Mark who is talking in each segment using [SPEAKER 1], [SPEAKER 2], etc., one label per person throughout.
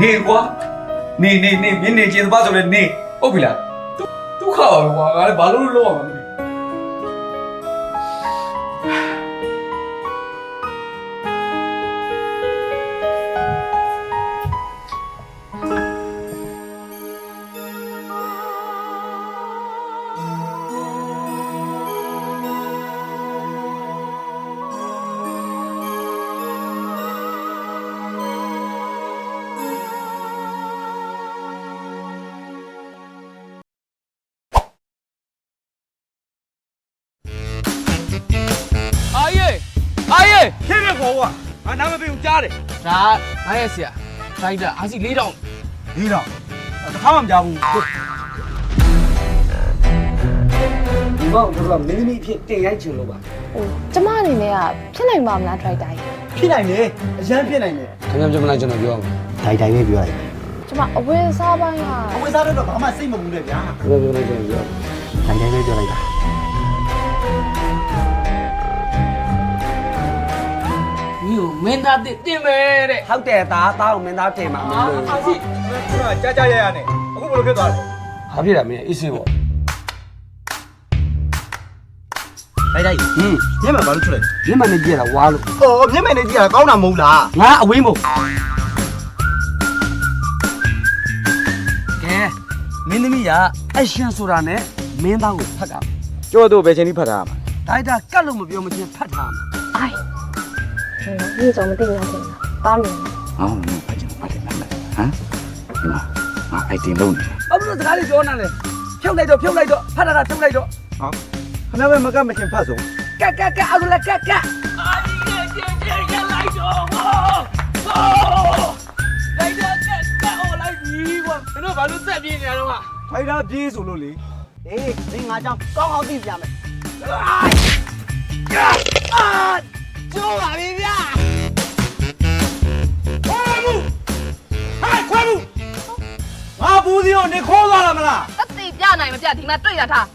[SPEAKER 1] နေကွာနေနေနေမင်းနေချင်းပါဆိုလဲနေဟုတ်ပြီလားဒုက္ခပါပဲကွာငါလည်းဘာလို့လို့လောက်အောင်
[SPEAKER 2] အာယေ
[SPEAKER 1] ဖြည့်ဖြည့်ခေါ်ကွာငါနားမပြေဘူးကြားတယ်
[SPEAKER 2] ဒါငါရဲ့ဆရာဖိုက်တာအာစီ၄တောင်
[SPEAKER 1] ဒီတော့တစ်ခါမှမကြားဘူး
[SPEAKER 3] ဒီဘောက်တော့မင်းသမီးအဖြစ်တင်ရိုက်ချင်လို့ပါ
[SPEAKER 4] ဟိုကျမအနေနဲ့ကဖြစ်နိုင်ပါမလားဒရိုက်တာကြီး
[SPEAKER 3] ဖြစ်နိုင်တယ်အရန်ဖြစ်နိုင်တယ်
[SPEAKER 2] ခင်ဗျာကျွန်မကျွန်တော်ပြောအောင်
[SPEAKER 3] ဒိုင်ဒိုင်ပဲပြောလိုက်
[SPEAKER 4] ကျမအဝယ်စားပိုင်းက
[SPEAKER 3] အဝိစားတော့ဘာမှစိတ်မပူနဲ့ဗျာ
[SPEAKER 2] ခင်ဗျာကျွန်တော်ကျွန်တော်ပြော
[SPEAKER 3] ဒိုင်ဒိုင်ပဲပြောလိုက်တာ
[SPEAKER 2] ညီကိုမင်းသားတင်တင်မယ်တဲ့
[SPEAKER 3] ဟုတ်တယ်သားသားကိုမင်းသားတင်မှာမင်းလို့
[SPEAKER 2] အာစီ
[SPEAKER 1] ခုနကကြားကြားရရနဲ့အခုဘယ်လိုဖြစ်သွားလဲ
[SPEAKER 2] ဟာပြတာမင်းအေးစေးပေါ့
[SPEAKER 3] ဒိုင်ဒိုင်
[SPEAKER 2] ဟင်း
[SPEAKER 3] ညမဘာလို့ထွက်လဲ
[SPEAKER 2] မျက်မှန်နဲ့ကြည့်ရတာဝါလို့
[SPEAKER 3] အော်မျက်မှန်နဲ့ကြည့်ရတာကောင်းတာမဟုတ်လား
[SPEAKER 2] ငါအဝင်းမို့ကဲမင်းသမီးကအရှင်ဆိုတာနဲ့မင်းသားကိုဖတ်တာ
[SPEAKER 1] ကျော်တော့ဘယ်ချိန်ထိဖတ်ထားမှာ
[SPEAKER 2] ဒါဒါကတ်လို့မပြောမချင်းဖတ်ထားမှာ
[SPEAKER 4] အိုင်ဟို ဒီကြောင့်မသိညာတင်တာပါမယ်နော်
[SPEAKER 5] အော်ဖတ်ချင်ဖတ်တယ်လားဟမ်ဒီမှာငါအိုက်တင်လုံးနေ
[SPEAKER 2] ဘာလို့စကားလေးပြောနေလဲဖြုတ်လိုက်တော့ဖြုတ်လိုက်တော့ဖတ်တာကဖြုတ်လိုက်တော့
[SPEAKER 3] ခဏပဲမကမချင်ဖတ်ဆုံး
[SPEAKER 2] ကက်ကက်ကအဲ့ဒါလက်ကက်ကအာဒီရဲ့ကျင်းကျင်းရလိုက်တော့ဟောဟောလိုက်တော့ကက်ကက်ဟောလိုက်ပြီကွာမင်းတို့ဘာလို့ဆက်ပြေးနေရတော့ဟာ
[SPEAKER 3] ဖိုင်တာပြေးဆိုလို့လေအေးဒီငါကြောင့်ကောင်းအောင်သိပြမယ်
[SPEAKER 2] ကျိုးပါပြီဗျာ
[SPEAKER 3] ငါဘူးစီကိုနေခိုးသွားတာမလား
[SPEAKER 4] တက်တိပြနိုင်မပြဒီမှာတွေ့ရထား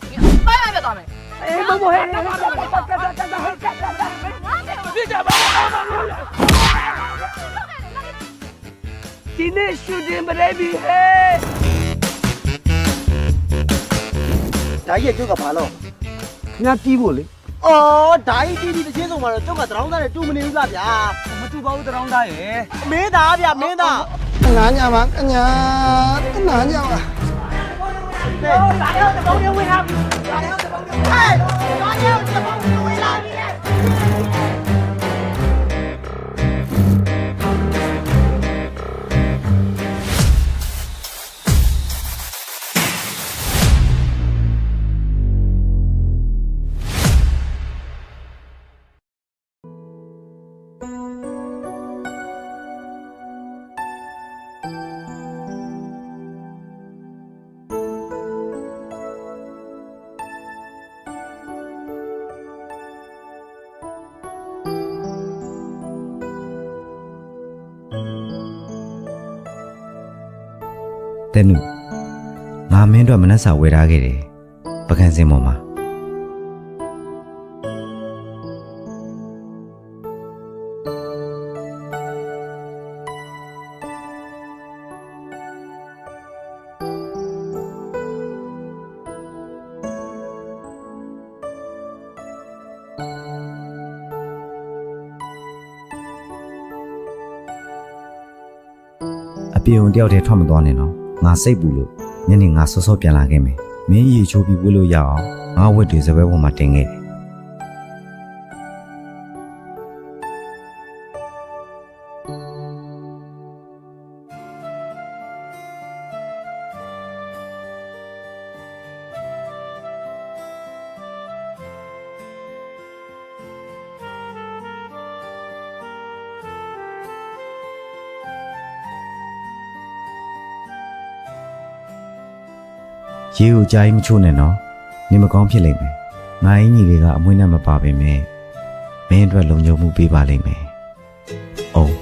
[SPEAKER 4] ပိုင်းပိုင်းပြသွားမယ်
[SPEAKER 2] အေးမမဟဲ့ကက်ကက်ကက်ကက်ကက်ကက်ကပြကြပါဒီနေ့ရှူတင်မရဲပြီဟဲ့
[SPEAKER 3] ဒါကြီးကကျုပ်ကဘာလို့
[SPEAKER 2] ခင်ဗျာတီးဖို့လေ
[SPEAKER 3] အော်ဒိုင်တီတီတစ်ချင်းဆုံးမှာတော့ကျုပ်ကတရောင်းသားနဲ့တူမနေဘူးလားဗျာ
[SPEAKER 2] မတူပါဘူးတရောင်းသားရဲ့
[SPEAKER 3] မင်းသားဗျာမင်းသား
[SPEAKER 6] နာညာပါအညာနာညာပါ
[SPEAKER 5] တဲ့ နုငါမင်းတို့မနှက်စာဝယ်ထားခဲ့တယ်ပကံစင်ပေါ်မှာအပြေုံတယောက်တည်းထွက်မသွားနဲ့နော် ငါစိတ်ပူလို့ညနေငါစောစောပြန်လာခဲ့မယ်မင်းရေချိုးပြီးဝှေ့လို့ရအောင်ငါဝက်တွေစပယ်ပေါ်မှာတင်ခဲ့တယ် ရေကိုကြားရင်မချိုးနဲ့နော်နေမကောင်းဖြစ်လိမ့်မယ်ငါအင်းကြီးတွေကအမွှေးနဲ့မပါပေမဲ့မင်းအတွက်လုံခြုံမှုပေးပါလိမ့်မယ်အိုး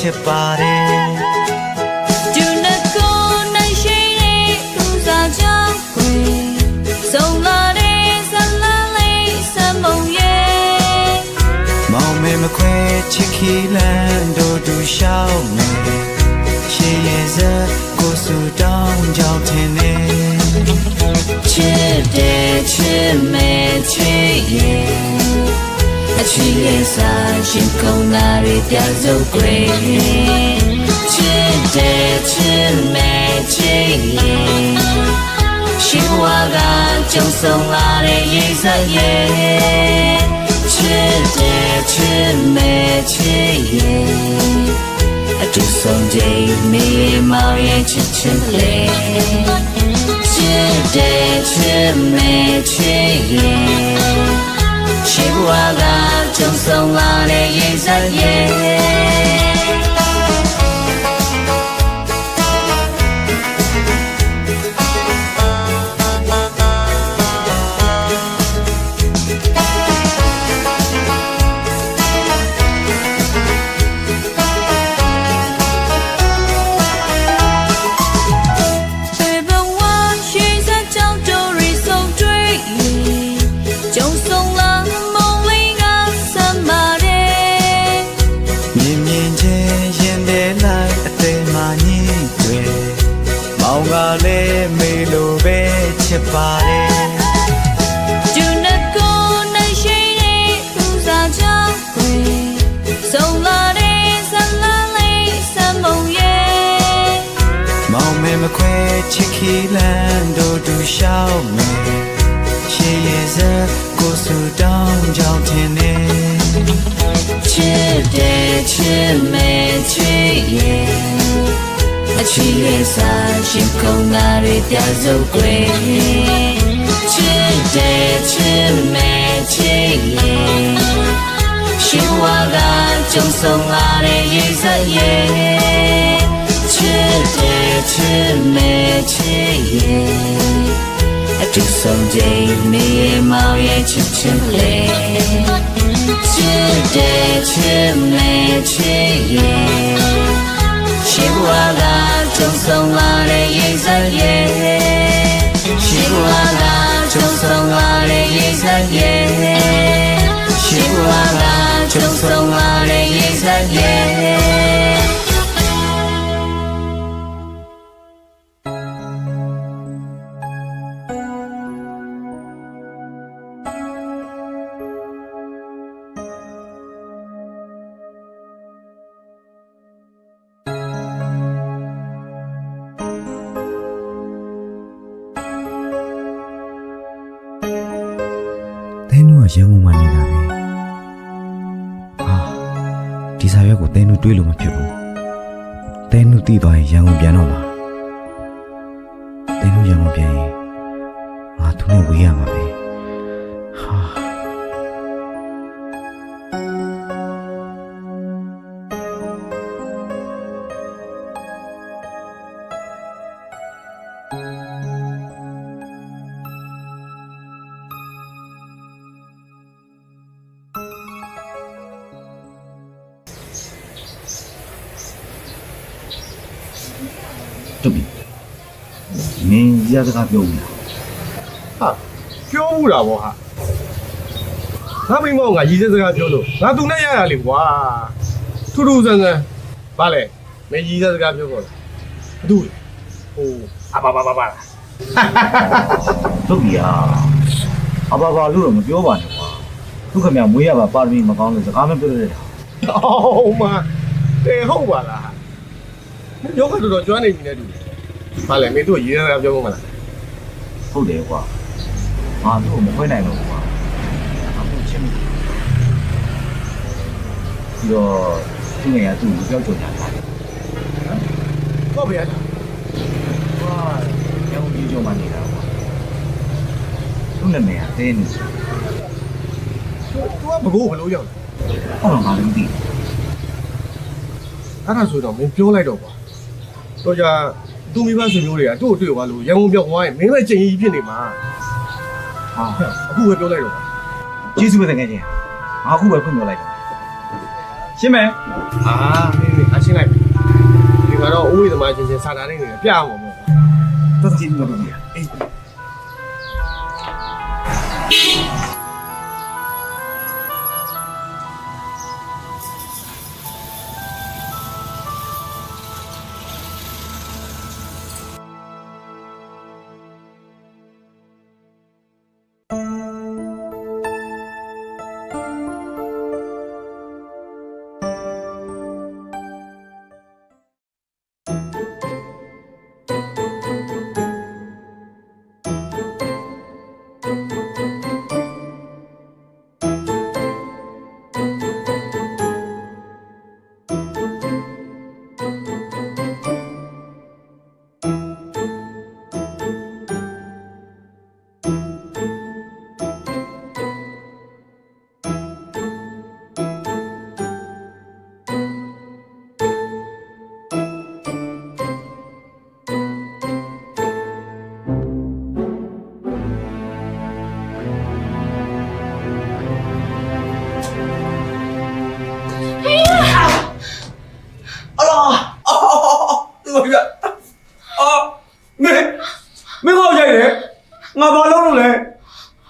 [SPEAKER 7] ချစ်ပါတယ်
[SPEAKER 8] Do not go နိုင်ရှိတဲ့သူစားကြောင့်ခွေဆုံးလာတဲ့ဇလာလေးစမုံရဲ့
[SPEAKER 7] မောင်မေမခွဲချစ်ခီလန်တို့တူရှောက်မယ်ရှေးရဲ့စကိုစုတောင်းကြောင်းထင်နေ
[SPEAKER 8] ချစ်တဲ့ချစ်မဲ့ချစ်ရဲ့ အချစ်ရဲ့စာရှင်ကုန်းလာရပြစုပ်ခွေချစ်တဲ့ချစ်မဲ့ချစ်ရဲ့ရှိဘဝကကြုံဆုံးလာတဲ့ရိစက်ရဲ့ချစ်တဲ့ချစ်မဲ့ချစ်ရဲ့အတူဆုံးချိန်မေးမောင်ရဲ့ချစ်ချင်းလေးချစ်တဲ့ချစ်မဲ့ချစ်ရဲ့ရှိဘ ဝကကြုံဆုံးလာတဲ့ရိစက်ရဲ့ မော
[SPEAKER 7] င်ကလည်းမေလိုပဲချစ်ပါတယ်
[SPEAKER 8] Do not go နိုင်ရှိတဲ့သူစားကြောင့်ခွေဆုံးလာတဲ့ဇလာလေးစမုံရဲ့
[SPEAKER 7] မောင်မေမခွဲချစ်ခီလန်တို့တူရှောက်မယ်ရှေးရဲ့စကိုစုတောင်းကြောင်းထင်နေ
[SPEAKER 8] ချစ်တဲ့ချစ်မဲ့ချစ်ရဲ့ အချစ်ရဲ့စာရှင်ကုန်းလာရပြစုပ်ခွေချစ်တဲ့ချစ်မဲ့ချစ်ရဲ့ရှိဘဝကကြုံဆုံးလာတဲ့ရိစက်ရဲ့ချစ်တဲ့ချစ်မဲ့ချစ်ရဲ့အတူဆုံးချိန်မေးမောင်ရဲ့ချစ်ချင်းလေးချစ်တဲ့ချစ်မဲ့ချစ်ရဲ့ ရှိဘဝကကြုံဆုံးလာတဲ့ရိစက်ရဲ့ရှိဘဝကကြုံဆုံးလာတဲ့ရိစက်ရဲ့ရှိဘဝကကြုံဆုံးလာ
[SPEAKER 7] သင်းတို့ကရန်ကုန်မှာနေတာပဲအာဒီစာရွက်ကိုသင်းတို့တွေးလို့မဖြစ်ဘူးသင်းတို့တည်သွားရင်ရန်ကုန်ပြန်တော့မှာသင်းတို့ရန်ကုန်ပြန်ရင်ငါသူနဲ့ဝေးရမှာပဲ
[SPEAKER 5] တူပြီမင်းရစကားပြောဘူးလား
[SPEAKER 9] ဟာပြောဘူးတာဗောဟာငါမိမောင်ကရည်စဲစကားပြောလို့ငါသူနဲ့ရရလေကွာထူးထူးဆန်းဆန်းဗာလဲမင်းရည်စဲစကားပြောကောလားဘာတူလဲဟိုအဘာဘာဘာဘာလား
[SPEAKER 5] တူပြီဟာအဘာဘာလို့တော့မပြောပါနဲ့ကွာသူခင်ဗျမွေးရပါပါရမီမကောင်းလို့စကားမပြောရတဲ့
[SPEAKER 9] အော်မတေဟုတ်ပါလား ယောဂတော်တော်ကျွမ်းနေပြီနဲ့တူတယ်ဗာလဲမင်းတို့ရည်စဲစကားပြောမလား
[SPEAKER 5] ဟုတ်တယ်ကွာငါတို့မခွဲနိုင်တော့ဘူးကွာငါတို့ချင်းပြီးတော့သူငယ်ကသူ့ကိုပြောကြညာတာ
[SPEAKER 9] ဟုတ်ဗျာ
[SPEAKER 5] ကွာညောင်ကြီးကြောမှနေတာကွာသူ့နာမည်ကတင်းနေ
[SPEAKER 9] သူကဘကိုးဘလို့ရောက်လဲ
[SPEAKER 5] ဟုတ်တော့ငါလည်းမသိဘူး
[SPEAKER 9] အဲ့ဒါဆိုတော့မင်းပြောလိုက်တော့ကွာ တော့ကြသူမိဘဆွေမျိုးတွေကသူ့ကိုတွေ့သွားလို့ရန်ကုန်ပြောက်သွားရင်မင်းပဲချိန်ကြီးဖြစ်နေမှာ
[SPEAKER 5] ဟာ
[SPEAKER 9] အခုပဲပြောလိုက်တော့ကွာ
[SPEAKER 5] ကျေးဇူးပဲတကယ်ချင်းငါအခုပဲဖွင့်ပြလိုက်တာရှင်းမယ်
[SPEAKER 9] အာနေနေအရှင်းလိုက်ပြီဒီကတော့ဥဝိသမားချင်းချင်းစာနာနေနေတယ်ပြအောင်ပေါ့
[SPEAKER 5] တော်ကြည့်လို့ရ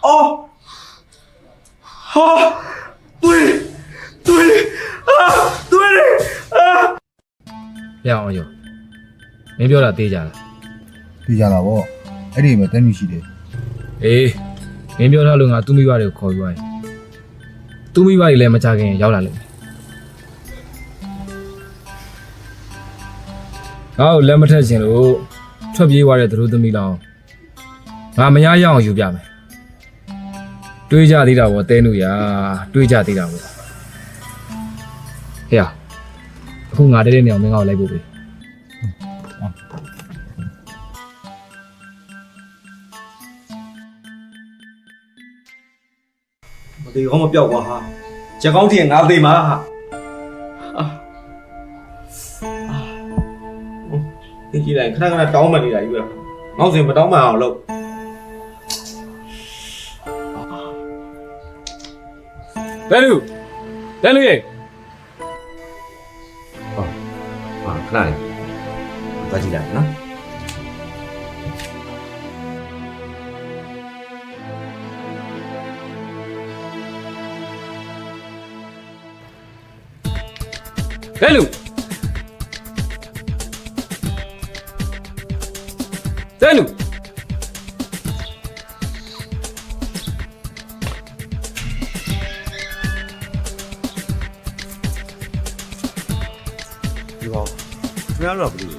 [SPEAKER 5] အော်
[SPEAKER 1] ဟာတွေ့တွေ့အာတွေ့အာ
[SPEAKER 10] ရအောင်ရောမင်းပြောတာသေးကြလား
[SPEAKER 11] သိကြတာဗောအဲ့ဒီမှာတန်းမြရှိတယ်
[SPEAKER 10] အေးမင်းပြောထားလို့ငါသူ့မိဘတွေကိုခေါ်ပြီးသွားရင်သူ့မိဘတွေလည်းမကြခင်ရောက်လာလိမ့်မယ်ငါ့ကိုလက်မထက်ချင်လို့ထွက်ပြေးသွားတဲ့သူတို့သမီးလောင်းငါမရရအောင်ယူပြမယ် တွေးကြသေးတာဗောတဲနုရတွေးကြသေးတာဗောဟေ့အခုငါတဲ့တဲ့နေအောင်မင်းငါ့ကိုလိုက်ဖို့ပြီ
[SPEAKER 1] မသေးကောင်းမပြောက်ကွာဟာချက်ကောင်းထင်ငါသေးမှာဟာအာဒီကြည့်လိုက်ခဏခဏတောင်းမှနေတာယူရငေါ့စင်မတောင်းမှအောင်လို့
[SPEAKER 10] တဲနုတဲနုရေ
[SPEAKER 1] ဟာခဏလေးသွားကြည့် ခင်ဗျားတို့ကဘယ်လို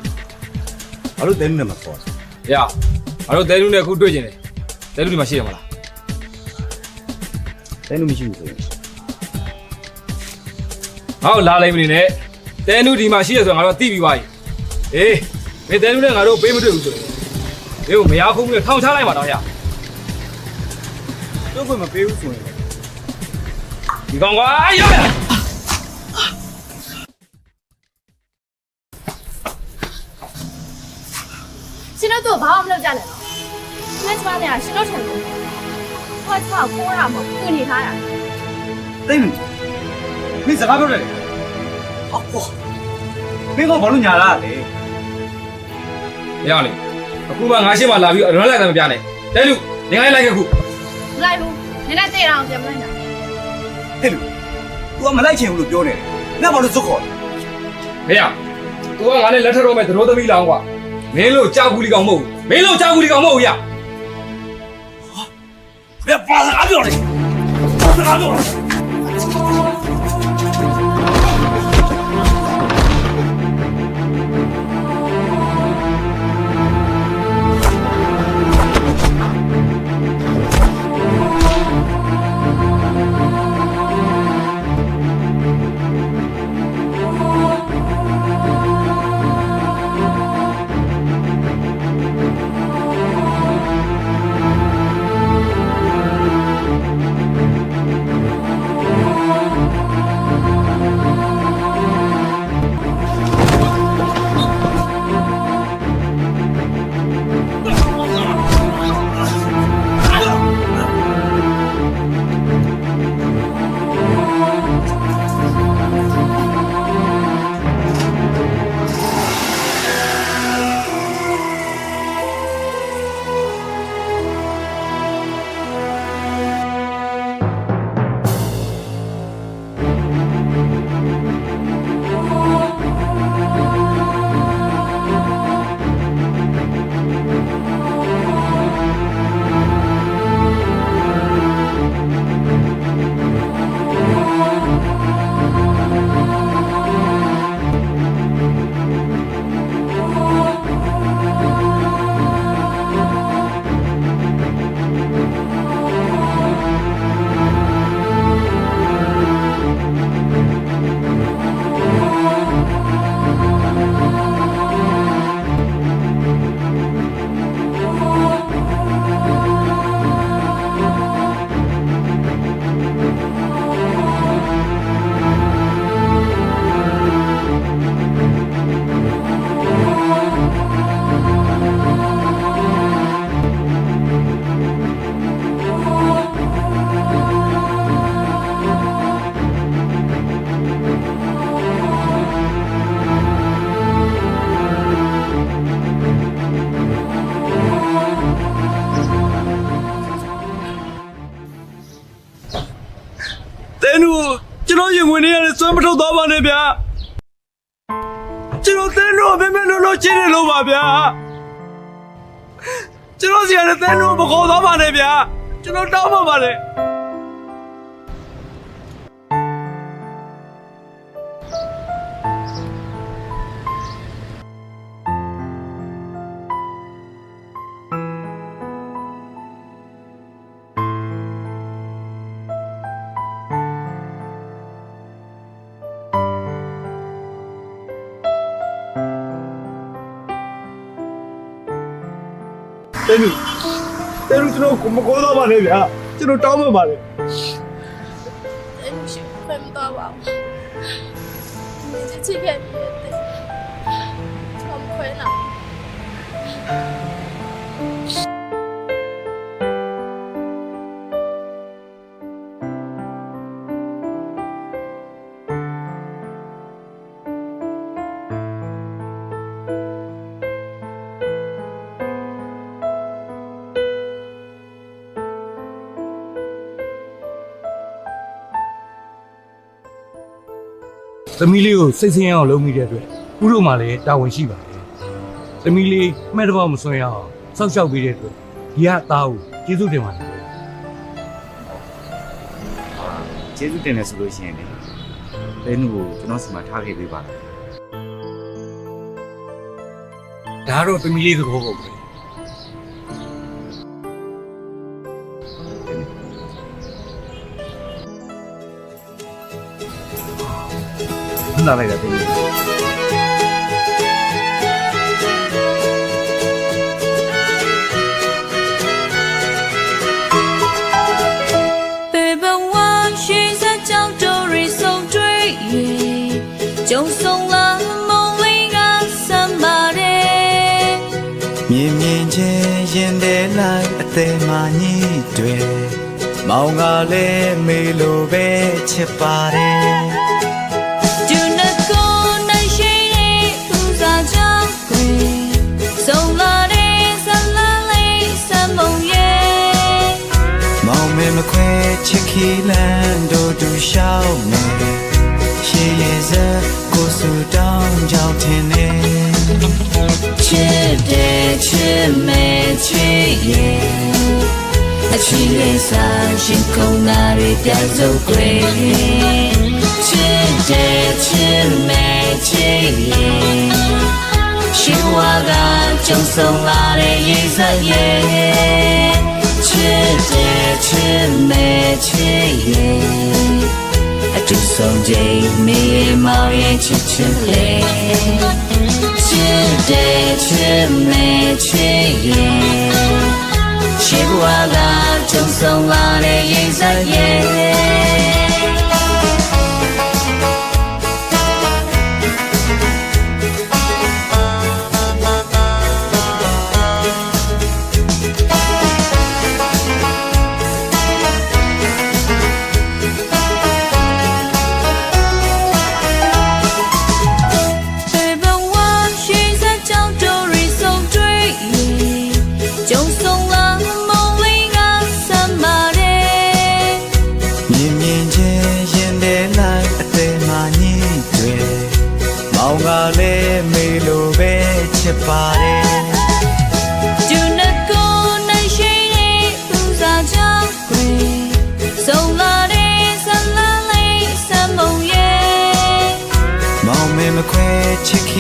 [SPEAKER 1] ဘာလို့တဲနုနဲ့မခေါ်။
[SPEAKER 10] ရ။ငါတို့တဲလူနဲ့အခုတွေ့ကျင်တယ်။တဲလူဒီမှာရှိရမလား
[SPEAKER 5] တဲနုမရှိဘူးဆိုရင်။
[SPEAKER 10] ငါ့ကိုလာလိုက်မနေနဲ့။တဲလူဒီမှာရှိရဆိုရင်ငါတို့သိပြီးသွားပြီ။အေးမင်းတဲလူနဲ့ငါတို့ပေးမတွေ့ဘူးဆိုရင်ဒီကိုမရခုံးပြီးထောင်ချလိုက်ပါတော့ရ
[SPEAKER 1] တို့ကမပေးဘူးဆိုရင်။
[SPEAKER 10] ဒီကောင်ကွာရရ
[SPEAKER 12] ရှ တို့တို့ဘာမှမလုပ်ကြနဲ့နော်ရှင်ကျမနဲ့ကရှင်တို့ထံလို့ဟောချောက်ခိုးတာမဟုတ်ဘူးနေထားတာ
[SPEAKER 1] တိတ်မမင်းစကားပြောတယ်အော်မင်းကဘာလို့ညာလာလဲ။
[SPEAKER 10] ရလေ။အခုမှငါရှင်းမှလာပြီးအရွမ်းလိုက်တယ်မပြနဲ့။တဲလူနေငါလိုက်ခဲ့ခု
[SPEAKER 12] မလိုက်ဘူးနည်းနည်းတေးအောင်ပြန်မလိုက်တာ
[SPEAKER 1] ဟဲ့လူ तू ကမလိုက်ချင်ဘူးလို့ပြောနေတယ်ငါဘာလို့စွတ်ခေါ်လဲ။
[SPEAKER 10] ဖေရ။ तू ကငါနဲ့လက်ထပ်တော့မဲ့သတော်သမီးလောင်ကွာ။ မင်းလို့ကြောက်ကူလီကောင်မဟုတ်ဘူး။မင်းလို့ကြောက်ကူလီကောင်မဟုတ်ဘူးရ။
[SPEAKER 1] ဘယ်ပါစကားပြောလဲပါစကားပြောလဲ အမေမေလို့လို့ချင်းနေလို့ပါဗျာကျွန်တော်စီရတဲ့တဲတို့မခေါ်သွားပါနဲ့ဗျာကျွန်တော်တောင်းပါပါနဲ့ တဲလူတဲလူကျွန်တော်ကိုမခေါ်တော့ပါနဲ့ဗျာကျွန်တော်တောင်းပန်ပါတယ်
[SPEAKER 2] သမီးလေးကိုစိတ်ဆင်းရအောင်လုပ်မိတဲ့အတွက်ဥတို့မှလည်းတာဝန်ရှိပါတယ်သမီးလေးမှတ်တော့မစွန့်ရအောင်စောက်ရှောက်ပေးတဲ့အတွက်ဒီကသားကိုကျေးဇူးတင်ပါတယ်
[SPEAKER 5] ကျေးဇူးတင်တယ်ဆိုလို့ရှိရင်လေတဲနူကိုကျွန်တော်စီမှာထားခဲ့ပေးပါလား
[SPEAKER 2] ဒါကတော့သမီးလေးသဘောပေါ့ပဲ
[SPEAKER 5] ခဏလိုက်တာတဲနူ
[SPEAKER 8] 北奔湾许在江州里送追忆，就送了梦里个三把人。
[SPEAKER 7] မြင်မြင်ချင်းရင်တဲ့လိုက်အသေးမှညှိတွေမောင်က ခွဲချစ်ခီလန်တို့တူရှောင်းနေရှေးရစကိုဆူတောင်းကြောက်တင်နေ
[SPEAKER 8] ချစ်တဲ့ချစ်မဲ့ချစ်ရဲ့အချီလေးစာရှင်ကုန်းနာရီပြတ်စုပ်ခွေချစ်တဲ့ချစ်မဲ့ချစ်ရဲ့ရှင်ဝါကကြုံဆုံးလာတဲ့ရေစက်ရဲ့ ချင်းတဲ့
[SPEAKER 7] ချင်းမဲ့ချင်းရဲ့အတူဆုံးချိန်မေမောင်ရဲ့ချစ်ချင်း
[SPEAKER 8] လေချင်းတဲ့ချင်းမဲ့ချင်းရဲ့ချစ်ဘဝကကြုံဆုံးလာတဲ့
[SPEAKER 7] ရင်ဆိုင်ရဲ့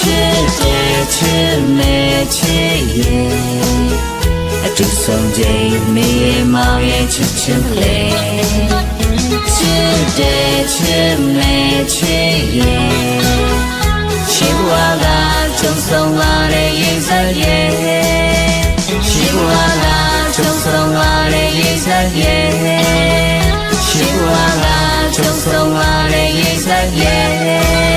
[SPEAKER 7] ချင်းချင်းချင်းမဲချင်းရဲ့အတူဆုံးချိန်မေမောင်ရဲ့
[SPEAKER 8] ချစ်ချင်းလေချစ်တဲ့ချင်းမဲချင်းရဲ့ချစ်ဘဝကကြုံဆုံးလာတဲ့ရင်စားရဲ့ချစ်ဘဝကကြုံဆုံးလာတဲ့ရင်စားရဲ့ချစ်ဘဝကကြုံဆုံးလာတဲ့ရင်စားရဲ့